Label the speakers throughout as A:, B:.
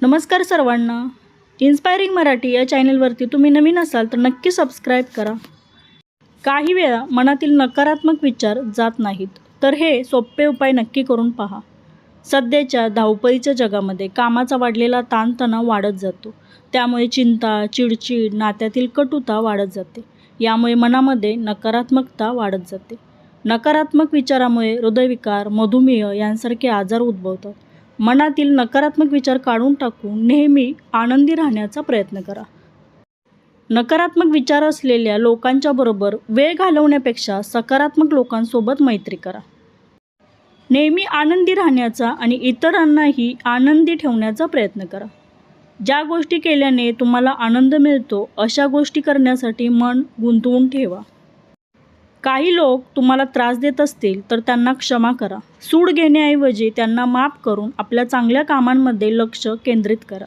A: नमस्कार सर्वांना. इन्स्पायरिंग मराठी या चॅनलवरती तुम्ही नवीन असाल तर नक्की सबस्क्राईब करा. काही वेळा मनातील नकारात्मक विचार जात नाहीत तर हे सोपे उपाय नक्की करून पहा. सध्याच्या धावपळीच्या जगामध्ये कामाचा वाढलेला ताणतणाव वाढत जातो. त्यामुळे चिंता चिडचिड नात्यातील कटुता वाढत जाते. यामुळे मनामध्ये नकारात्मकता वाढत जाते. नकारात्मक विचारामुळे हृदयविकार मधुमेह यांसारखे आजार उद्भवतात. मनातील नकारात्मक विचार काढून टाकून नेहमी आनंदी राहण्याचा प्रयत्न करा. नकारात्मक विचार असलेल्या लोकांच्या बरोबर वेळ घालवण्यापेक्षा सकारात्मक लोकांसोबत मैत्री करा. नेहमी आनंदी राहण्याचा आणि इतरांनाही आनंदी ठेवण्याचा प्रयत्न करा. ज्या गोष्टी केल्याने तुम्हाला आनंद मिळतो अशा गोष्टी करण्यासाठी मन गुंतवून ठेवा. काही लोक तुम्हाला त्रास देत असतील तर त्यांना क्षमा करा. सूड घेण्याऐवजी त्यांना माफ करून आपल्या चांगल्या कामांमध्ये लक्ष केंद्रित करा.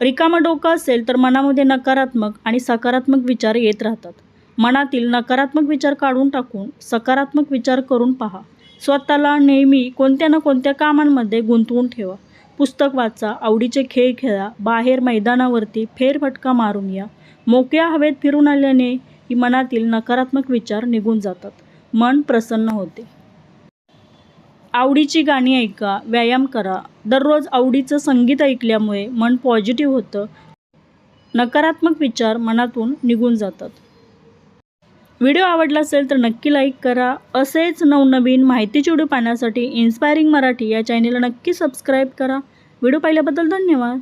A: रिकामं डोकं असेल तर मनामध्ये नकारात्मक आणि सकारात्मक विचार येत राहतात. मनातील नकारात्मक विचार काढून टाकून सकारात्मक विचार करून पहा. स्वतःला नेहमी कोणत्या ना कोणत्या कामांमध्ये गुंतवून ठेवा. पुस्तक वाचा आवडीचे खेळ खेळा बाहेर मैदानावरती फेरफटका मारून या. मोकळ्या हवेत फिरून आल्याने की मनातील नकारात्मक विचार निघून जातात. मन प्रसन्न होते. आवडीची गाणी ऐका व्यायाम करा. दररोज आवडीचं संगीत ऐकल्यामुळे मन पॉझिटिव्ह होतं. नकारात्मक विचार मनातून निघून जातात. व्हिडिओ आवडला असेल तर नक्की लाईक करा. असेच नवनवीन माहितीचे व्हिडिओ पाहण्यासाठी इन्स्पायरिंग मराठी या चॅनेलला नक्की सबस्क्राईब करा. व्हिडिओ पाहिल्याबद्दल धन्यवाद.